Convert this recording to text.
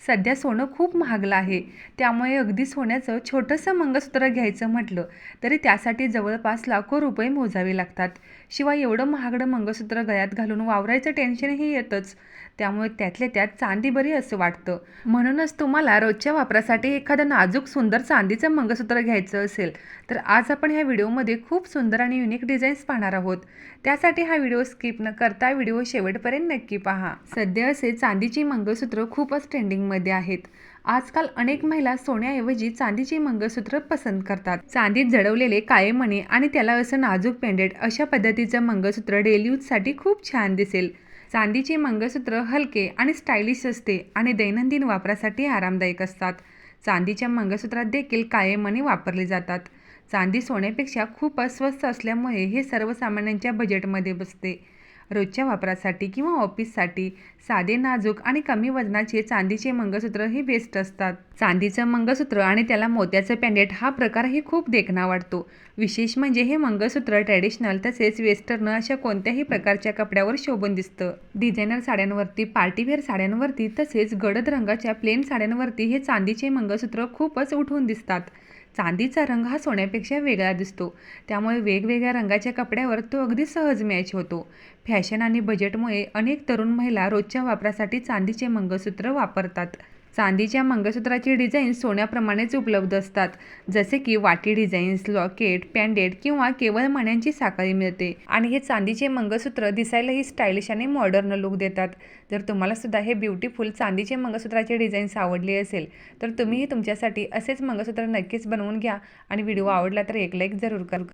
सध्या सोनं खूप महागलं आहे. त्यामुळे अगदी सोन्याचं छोटंसं मंगळसूत्र घ्यायचं म्हटलं तरी त्यासाठी जवळपास लाखो रुपये मोजावे लागतात. शिवाय एवढं महागडं मंगळसूत्र गळ्यात घालून वावरायचं टेन्शनही येतंच. त्यामुळे त्यातल्या त्यात चांदी बरी असं वाटतं. म्हणूनच तुम्हाला रोजच्या वापरासाठी एखादं नाजूक सुंदर चांदीचं मंगळसूत्र घ्यायचं असेल तर आज आपण ह्या व्हिडिओमध्ये खूप सुंदर आणि युनिक डिझाईन्स पाहणार आहोत. त्यासाठी हा व्हिडिओ स्किप न करता व्हिडिओ शेवटपर्यंत नक्की पहा. सध्या असे चांदीची मंगळसूत्र खूपच ट्रेंडिंगमध्ये आहेत. आजकाल अनेक महिला सोन्याऐवजी चांदीची मंगळसूत्र पसंत करतात. चांदीत जडवलेले काळे मणी आणि त्याला असं नाजूक पेंडेट अशा पद्धतीचं मंगळसूत्र डेली यूजसाठी खूप छान दिसेल. चांदीचे मंगळसूत्र हलके आणि स्टायलिश असते आणि दैनंदिन वापरासाठी आरामदायक असतात. चांदीच्या मंगळसूत्रात देखील काळे मणी वापरले जातात. चांदी सोन्यापेक्षा खूप अस्वस्थ असल्यामुळे हे सर्वसामान्यांच्या बजेटमध्ये बसते. रोजच्या वापरासाठी किंवा ऑफिससाठी साधे नाजूक आणि कमी वजनाचे चांदीचे मंगळसूत्र हे बेस्ट असतात. चांदीचं मंगळसूत्र आणि त्याला मोत्याचं पॅन्डेट हा प्रकारही खूप देखणा वाटतो. विशेष म्हणजे हे मंगळसूत्र ट्रॅडिशनल तसेच वेस्टर्न अशा कोणत्याही प्रकारच्या कपड्यावर शोभून दिसतं. डिझायनर साड्यांवरती पार्टीवेअर साड्यांवरती तसेच गडद रंगाच्या प्लेन साड्यांवरती हे चांदीचे मंगळसूत्र खूपच उठून दिसतात. चांदीचा रंग हा सोन्यापेक्षा वेगळा दिसतो. त्यामुळे वेगवेगळ्या रंगाच्या कपड्यावर तो अगदी सहज मॅच होतो. फॅशन आणि बजेटमुळे अनेक तरुण महिला रोजच्या वापरासाठी चांदीचे मंगळसूत्र वापरतात. चांदीच्या मंगळसूत्राची डिझाईन्स सोन्याप्रमाणेच उपलब्ध असतात. जसे की वाटी डिझाईन्स लॉकेट पॅन्डेट किंवा केवळ मण्यांची साखळी मिळते. आणि हे चांदीचे मंगळसूत्र दिसायलाही स्टायलिश आणि मॉडर्न लुक देतात. जर तुम्हाला सुद्धा हे ब्युटिफुल चांदीचे मंगळसूत्राचे डिझाईन्स आवडले असेल तर तुम्हीही तुमच्यासाठी असेच मंगळसूत्र नक्कीच बनवून घ्या. आणि व्हिडिओ आवडला तर एक लाईक जरूर करा.